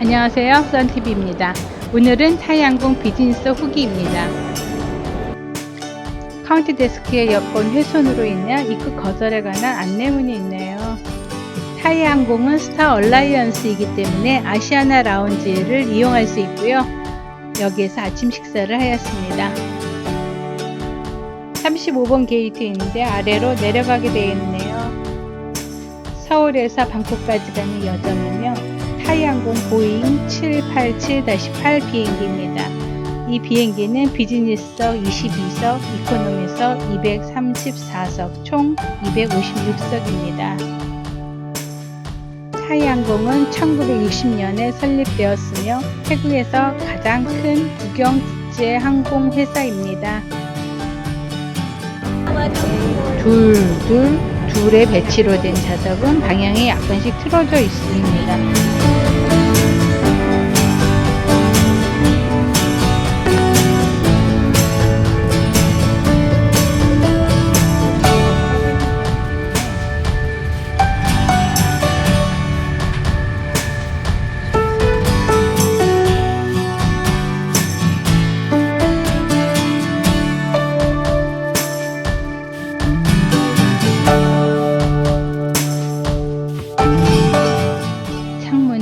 안녕하세요. 썬TV입니다. 오늘은 타이항공 비즈니스 후기입니다. 카운티 데스크의 여권 훼손으로 인한 입국 거절에 관한 안내문이 있네요. 타이항공은 스타 얼라이언스이기 때문에 아시아나 라운지를 이용할 수 있고요. 여기에서 아침 식사를 하였습니다. 35번 게이트인데 아래로 내려가게 되어 있네요. 서울에서 방콕까지 가는 여정이며 타이항공 보잉 787-8 비행기입니다. 이 비행기는 비즈니스석 22석, 이코노미석 234석, 총 256석입니다. 타이항공은 1960년에 설립되었으며 태국에서 가장 큰 국영 국제 항공 회사입니다. 둘, 둘, 둘의 배치로 된 좌석은 방향이 약간씩 틀어져 있습니다.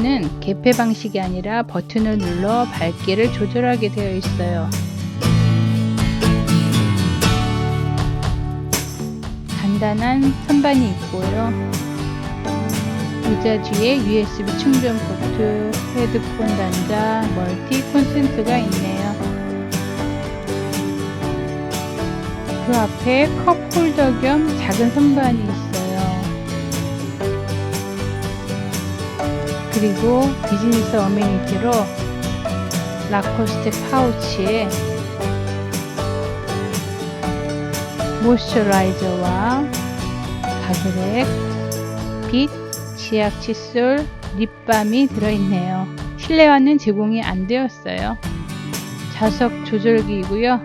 창문은 개폐 방식이 아니라 버튼을 눌러 밝기를 조절하게 되어 있어요. 간단한 선반이 있고요. 의자 뒤에 USB 충전 포트, 헤드폰 단자, 멀티 콘센트가 있네요. 그 앞에 컵 홀더 겸 작은 선반이 그리고 비즈니스 어메니티로 라코스테 파우치에 모이스처라이저와 가그렉, 빛, 치약 칫솔, 립밤이 들어있네요. 실내화는 제공이 안 되었어요. 좌석 조절기이고요.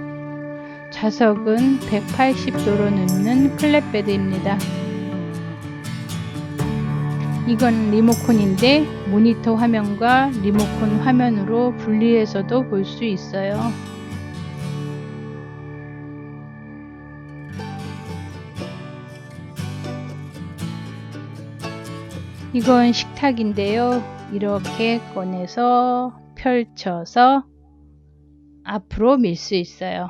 좌석은 180도로 눕는 플랫베드입니다. 이건 리모컨인데 모니터 화면과 리모컨 화면으로 분리해서도 볼 수 있어요. 이건 식탁인데요. 이렇게 꺼내서 펼쳐서 앞으로 밀 수 있어요.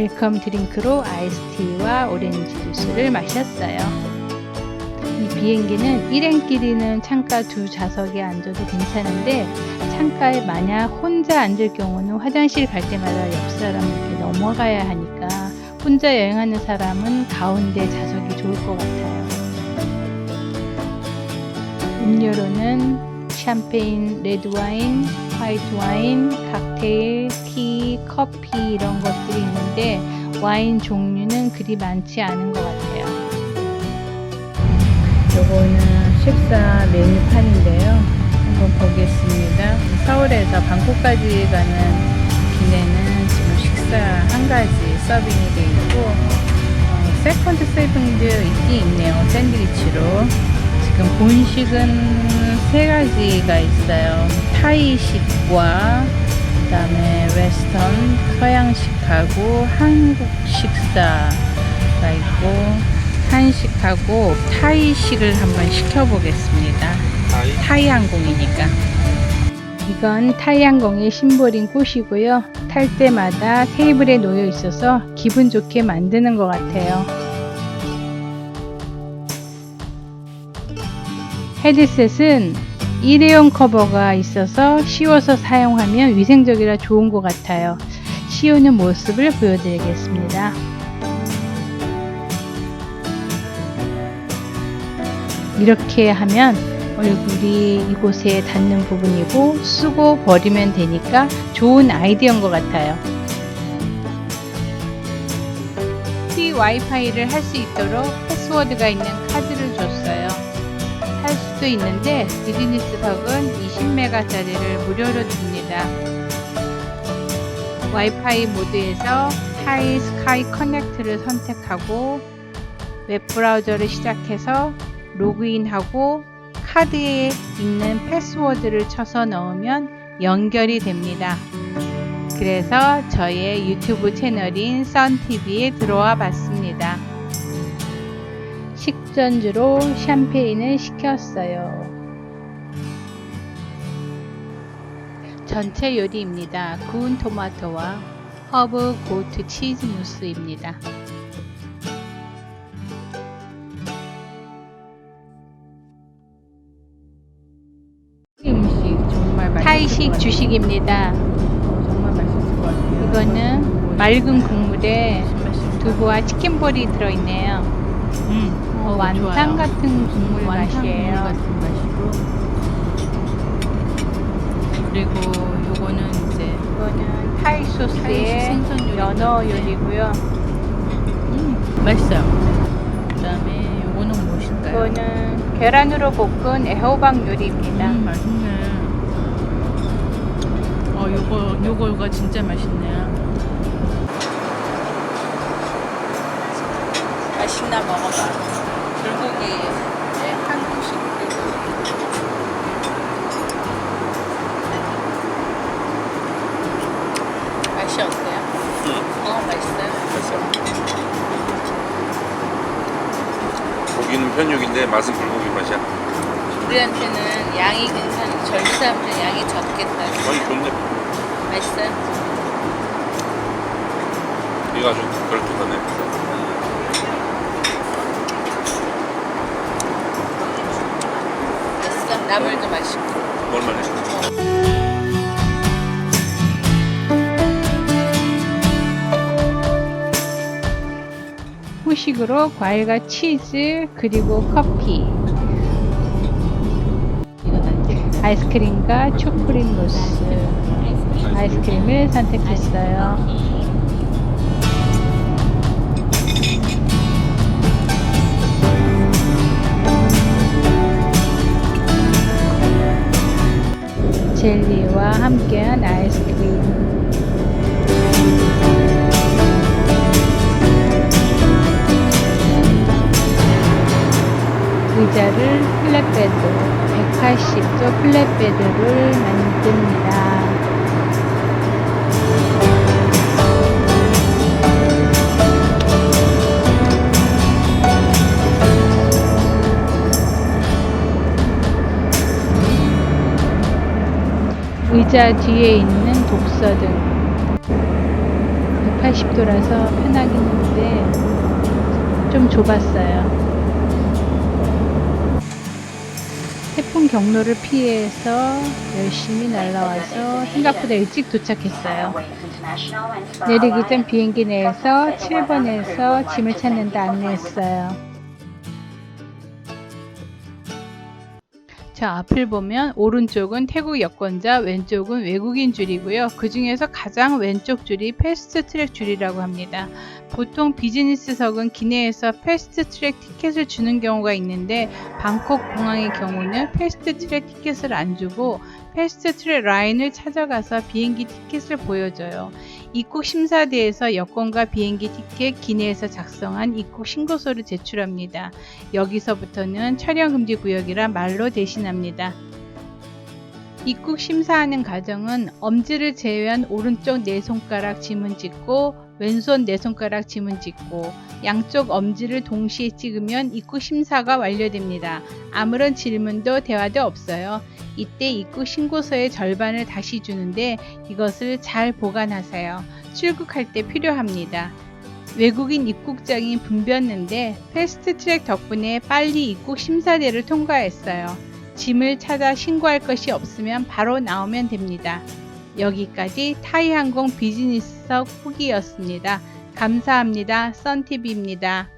웰컴 드링크로 아이스티와 오렌지 주스를 마셨어요. 이 비행기는 일행끼리는 창가 두 좌석에 앉아도 괜찮은데 창가에 만약 혼자 앉을 경우는 화장실 갈 때마다 옆 사람 이렇게 넘어가야 하니까 혼자 여행하는 사람은 가운데 좌석이 좋을 것 같아요. 음료로는 샴페인, 레드 와인, 화이트 와인, 칵테일, 티, 커피 이런 것들이 있는데 와인 종류는 그리 많지 않은 것 같아요. 요거는 식사 메뉴판인데요. 한번 보겠습니다. 서울에서 방콕까지 가는 기내는 지금 식사 한 가지 서빙이 되어 있고 어, 세컨드 세븐드 있긴 있네요. 샌드위치로. 지금 본식은 세 가지가 있어요. 타이식과 그다음에 웨스턴 서양식하고 한국 식 사가 있고 한식하고 타이식을 한번 시켜보겠습니다. 아이 타이 항공이니까. 이건 타이 항공의 심볼인 꽃이고요. 탈 때마다 테이블에 놓여 있어서 기분 좋게 만드는 것 같아요. 헤드셋은 일회용 커버가 있어서 씌워서 사용하면 위생적이라 좋은 것 같아요. 씌우는 모습을 보여드리겠습니다. 이렇게 하면 얼굴이 이곳에 닿는 부분이고 쓰고 버리면 되니까 좋은 아이디어인 것 같아요. 프리 와이파이를 할 수 있도록 패스워드가 있는 카드를 줬어요. 할 수도 있는데 비즈니스석은 20메가짜리를 무료로 줍니다. 와이파이 모드에서 타이 스카이 커넥트를 선택하고 웹 브라우저를 시작해서 로그인하고 카드에 있는 패스워드를 쳐서 넣으면 연결이 됩니다. 그래서 저의 유튜브 채널인 썬TV에 들어와 봤습니다. 식전주로 샴페인을 시켰어요. 전체 요리입니다. 구운 토마토와 허브 고트 치즈 무스입니다. 음식 정말 맛있을 타이식 것 주식입니다. 같아요. 정말 맛있을 것 같아요. 이거는 맑은 국물에 두부와 치킨볼이 들어있네요. 음, 어, 어, 완탕 좋아요. 같은 국물 완탕 맛이에요. 같은 맛이고 그리고 요거는 이제 이거는 타이 타이식 소스의 생선 요리 연어 같은데. 요리고요. 음, 맛있어요. 그다음에 요거는 무엇일까요? 이거는 계란으로 볶은 애호박 요리입니다. 음, 맛있네. 어, 요거 요거가 진짜 맛있네요. 맛있나 먹어봐. 불고기, 네, 한국식 불고기. 맛이 어때요? 어, 맛있어요. 고기는 편육인데 맛은 불고기 맛이야. 우리한테는 양이 괜찮아. 젊은 사람들은 양이 적겠다. 아니 좋네. 맛있어요? 이거 아주 그럴듯하네. 나물도 맛있고. 얼마나? 후식으로 과일과 치즈 그리고 커피 아이스크림과 초콜릿 무스 아이스크림을 선택했어요. 젤리와 함께한 아이스크림 의자를 플랫베드 180도 플랫베드를 만듭니다. 의자 뒤에 있는 독서 등 180도라서 편하긴 한데 좀 좁았어요. 태풍 경로를 피해서 열심히 날아와서 생각보다 일찍 도착했어요. 내리기 전 비행기 내에서 7번에서 짐을 찾는다 안내했어요. 자, 앞을 보면 오른쪽은 태국 여권자, 왼쪽은 외국인 줄이고요. 그 중에서 가장 왼쪽 줄이 패스트 트랙 줄이라고 합니다. 보통 비즈니스석은 기내에서 패스트 트랙 티켓을 주는 경우가 있는데 방콕 공항의 경우는 패스트 트랙 티켓을 안 주고 패스트 트랙 라인을 찾아가서 비행기 티켓을 보여줘요. 입국 심사대에서 여권과 비행기 티켓 기내에서 작성한 입국 신고서를 제출합니다. 여기서부터는 촬영 금지 구역이라 말로 대신합니다. 입국 심사하는 과정은 엄지를 제외한 오른쪽 네 손가락 지문 찍고 왼손 네 손가락 지문 찍고 양쪽 엄지를 동시에 찍으면 입국 심사가 완료됩니다. 아무런 질문도 대화도 없어요. 이때 입국 신고서의 절반을 다시 주는데 이것을 잘 보관하세요. 출국할 때 필요합니다. 외국인 입국장이 붐볐는데 패스트 트랙 덕분에 빨리 입국 심사대를 통과했어요. 짐을 찾아 신고할 것이 없으면 바로 나오면 됩니다. 여기까지 타이항공 비즈니스석 후기였습니다. 감사합니다. 썬TV입니다.